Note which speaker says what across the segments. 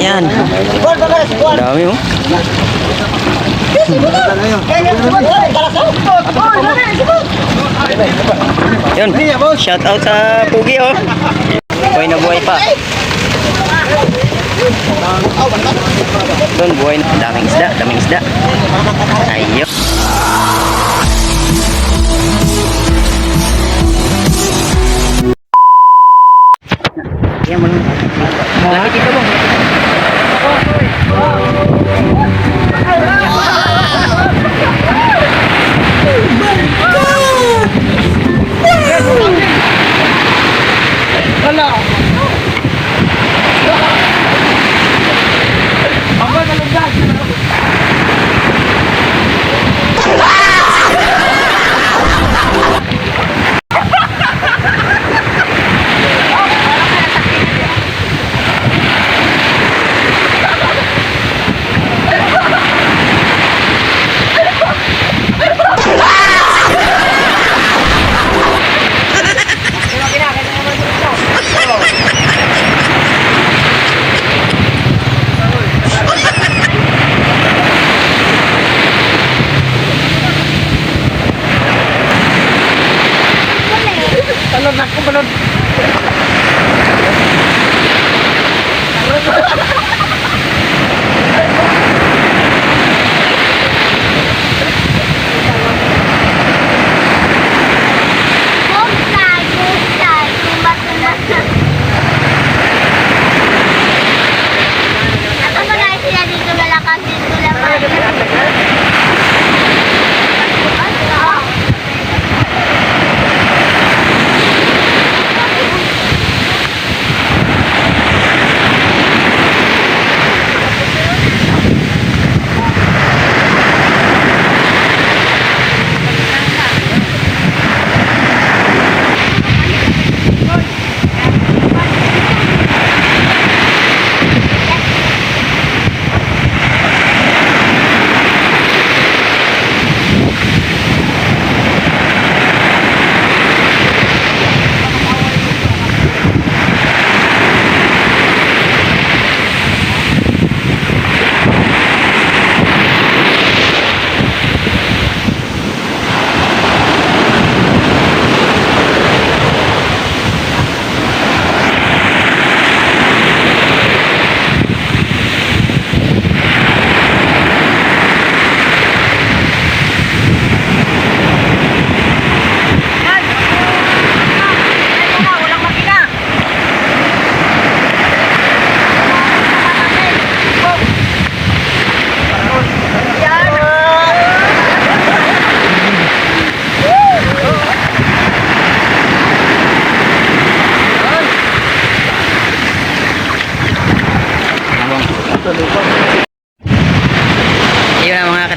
Speaker 1: Ayan. Dami oh. Yun. Shout out sa Pugi oh. Buhay na buhay pa. Doon buhay na. Daming isda. Daming isda. Ayun. Yan mo. Laki dito mo.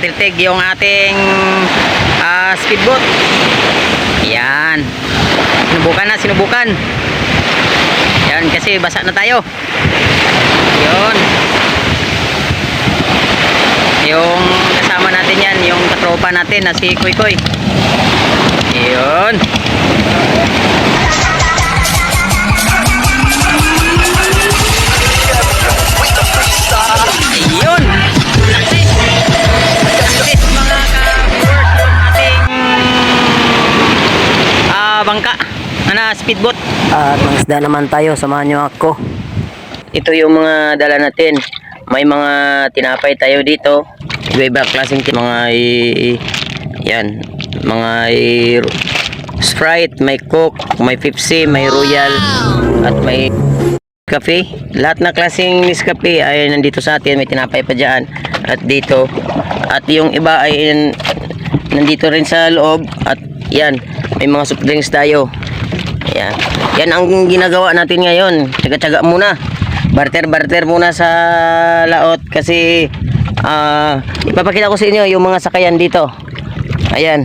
Speaker 1: Yun ang mga katiltig, yung ating ah, speedboat. Yan. Sinubukan na, sinubukan. Yan, kasi basa na tayo. Yun. Yung kasama natin yan, yung katropa natin na si Kuy. Yun. Yun. Na speedboat. At mangisda naman tayo, samahan nyo ako. Ito yung mga dala natin. May mga tinapay tayo dito. Iba-iba klaseng mga i- yan, mga i- Sprite, may Coke, may Pepsi, may Royal, at may Cafe. Lahat na klaseng Nescafe ay nandito sa atin. May tinapay pa dyan. At dito. At yung iba ay nandito rin sa loob. At yan. May mga soft drinks tayo. Yan. Yan ang ginagawa natin ngayon. Tsaga-tsaga muna. Barter-barter muna sa laot. Kasi ah ipapakita ko sa inyo yung mga sakayan dito. Ayan.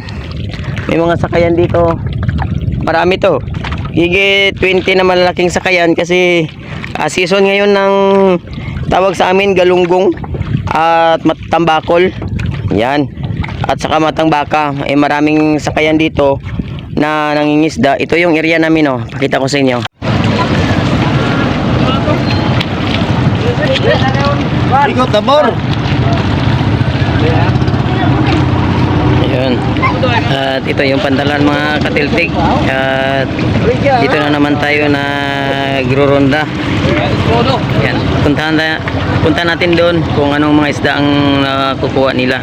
Speaker 1: May mga sakayan dito. Marami to. Higit 20 na malalaking sakayan kasi ah, season ngayon ng tawag sa amin galunggong at matambakol. Yan. At saka matang baka. Eh maraming sakayan dito na nangingisda. Ito yung area namin oh. Pakita ko sa inyo.
Speaker 2: Ikot tabor.
Speaker 1: Ayun. At ito yung pandalan mga katiltik. At dito na naman tayo na gruronda. Yan. Puntahan, punta natin doon kung anong mga isda ang nakukuha nila.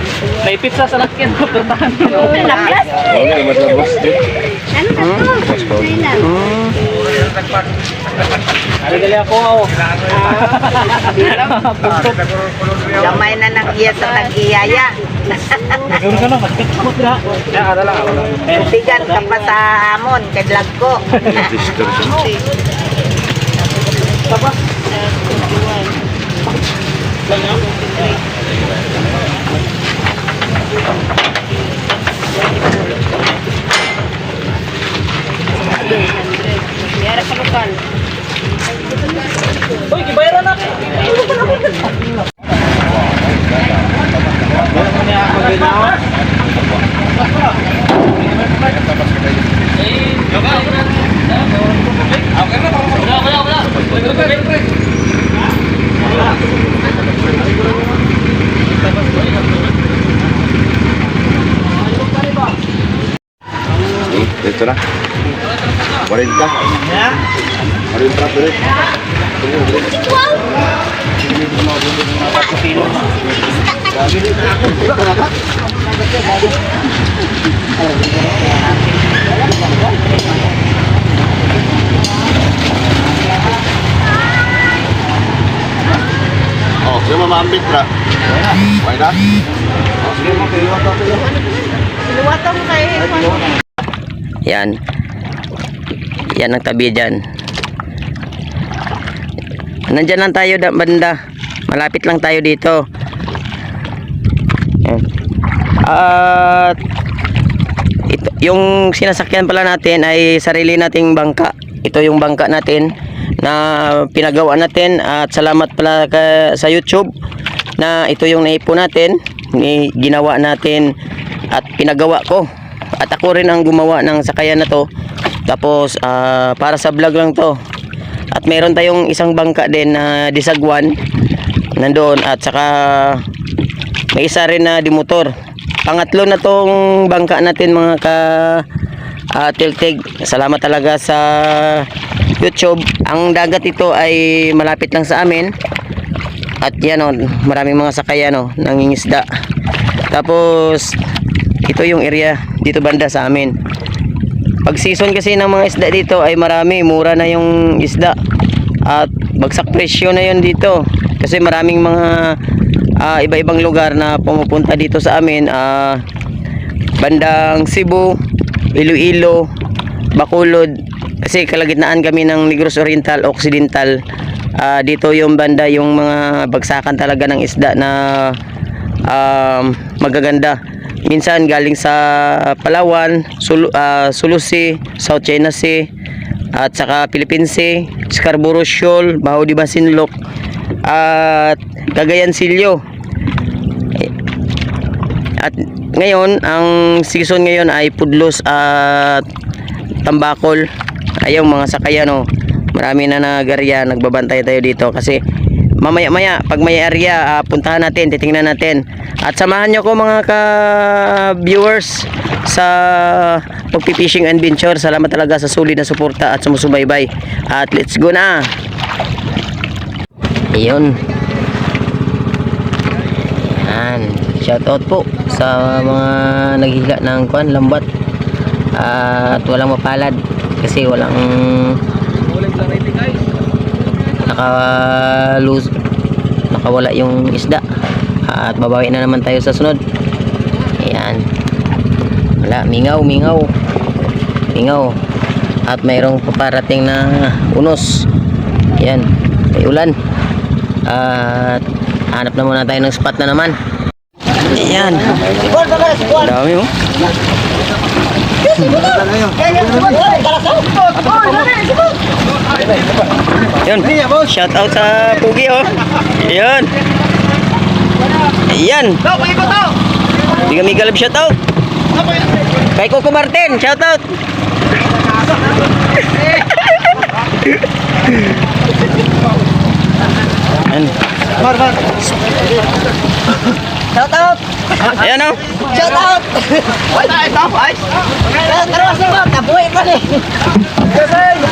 Speaker 3: pizza sa lakyan. Pagkartahan.
Speaker 2: Okay, mas labos.
Speaker 4: Ano na to? Ayun lang.
Speaker 3: Arigali ako.
Speaker 4: Gamay na ng iya sa tag-iyaya.
Speaker 3: Gawin ka na. Magkakot na. Kaya ka lang ako.
Speaker 4: Tigan ka pa sa amon, kay vlog ko.
Speaker 3: Uy, kibayaran na.
Speaker 2: Dito na. 40. 40 tuloy. Oh, sino mamambit ra? Okay na? Oh, sige, magkiliwat ako sila.
Speaker 4: Luwatong kay
Speaker 1: Yan. Yan ang tabi dyan. Nandyan lang tayo da, banda. Malapit lang tayo dito. Yan. At ito, yung sinasakyan pala natin ay sarili nating bangka. Ito yung bangka natin na pinagawa natin at salamat pala ka, sa YouTube na ito yung naipo natin ni ginawa natin at pinagawa ko at ako rin ang gumawa ng sakayan na to. Tapos ah, para sa vlog lang to. At meron tayong isang bangka din na disagwan nandoon. At saka may isa rin na dimotor pangatlo na tong bangka natin mga ka ah, tiltig. Salamat talaga sa YouTube. Ang dagat ito ay malapit lang sa amin. At yan o maraming mga sakayan o nangingisda. Tapos ito yung area dito banda sa amin. Pag season kasi ng mga isda dito ay marami mura na yung isda. At bagsak presyo na yun dito. Kasi maraming mga ah, iba-ibang lugar na pumupunta dito sa amin. Ah, bandang Cebu Iloilo Bacolod. Kasi kalagitnaan kami ng Negros Oriental Occidental. Ah, dito yung banda yung mga bagsakan talaga ng isda na um, magaganda minsan galing sa Palawan Sulu, ah, Sulu Sea South China Sea at saka Philippine Sea Scarborough Shoal Baho di Masinloc at Cagayan Silyo at ngayon, ang season ngayon ay pudlos at tambakol. Ayaw mga sakayan oh. Marami na nagarya, nagbabantay tayo dito kasi mamaya-maya pag may area, ah, puntahan natin, titingnan natin. At samahan nyo ko mga ka-viewers sa pagpipishing adventure. Salamat talaga sa sulit na suporta at sumusubaybay. At let's go na! Ayun. Yan. Shoutout po sa mga naghila ng kwan, lambat. Ah, at walang mapalad kasi walang nakalus nakawala yung isda at babawi na naman tayo sa sunod ayan wala mingaw mingaw mingaw at mayroong paparating na unos Yan, may ulan. At hanap na muna tayo ng spot na naman. Ayan. Dami oh. Yun. Shout out sa Pugi oh. Ayan. Ayan. Biga Migalab shout out. Kay Coco Martin, shout out. Ayan. Shout out. Ayan oh. Shout out. Wala ito, ay. Tara, tara, tabuhay pa ni.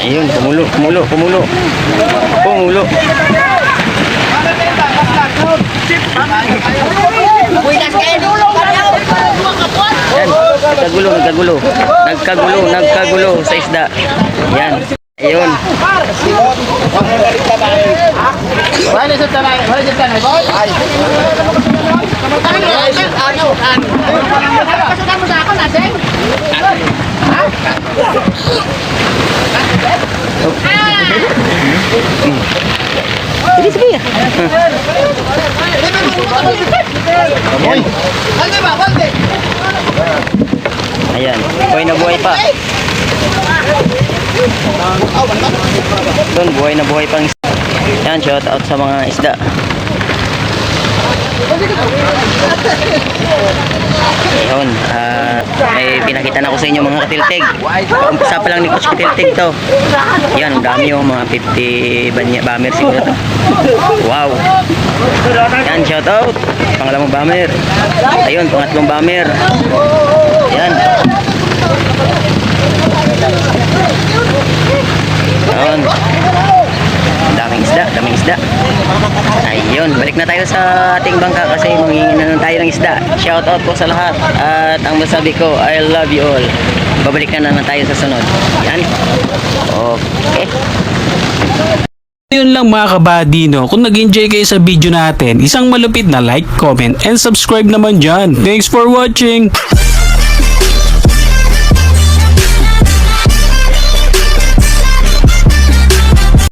Speaker 1: Ayun, kumulo, kumulo, kumulo. Kumulo. Nagkagulo, nagkagulo. Nagkagulo, nagkagulo sa isda. Yan. Ayun. Sige, sige. Ayan. Ayan. Buhay na buhay pa. Doon, buhay na buhay pang isda. Yan, shout out sa mga isda. Ayun, ah, may pinakita na ko sa inyo mga katiltig. Umpisa pa lang ni Coach Katiltig to. Yan, dami yung mga 50 banya, bomber siguro to. Wow. Yan, shout out. Pangalawang bomber. Ayun, pangatlong bomber. Yan. Ayun. Daming isda, daming isda. Ayun, balik na tayo sa ating bangka kasi mangingin na tayo ng isda. Shout out po sa lahat. At ang masabi ko, I love you all. Babalik na naman tayo sa sunod. Yan. Okay.
Speaker 5: Yun lang mga kabady no. Kung nag-enjoy kayo sa video natin, isang malupit na like, comment, and subscribe naman dyan. Thanks for watching!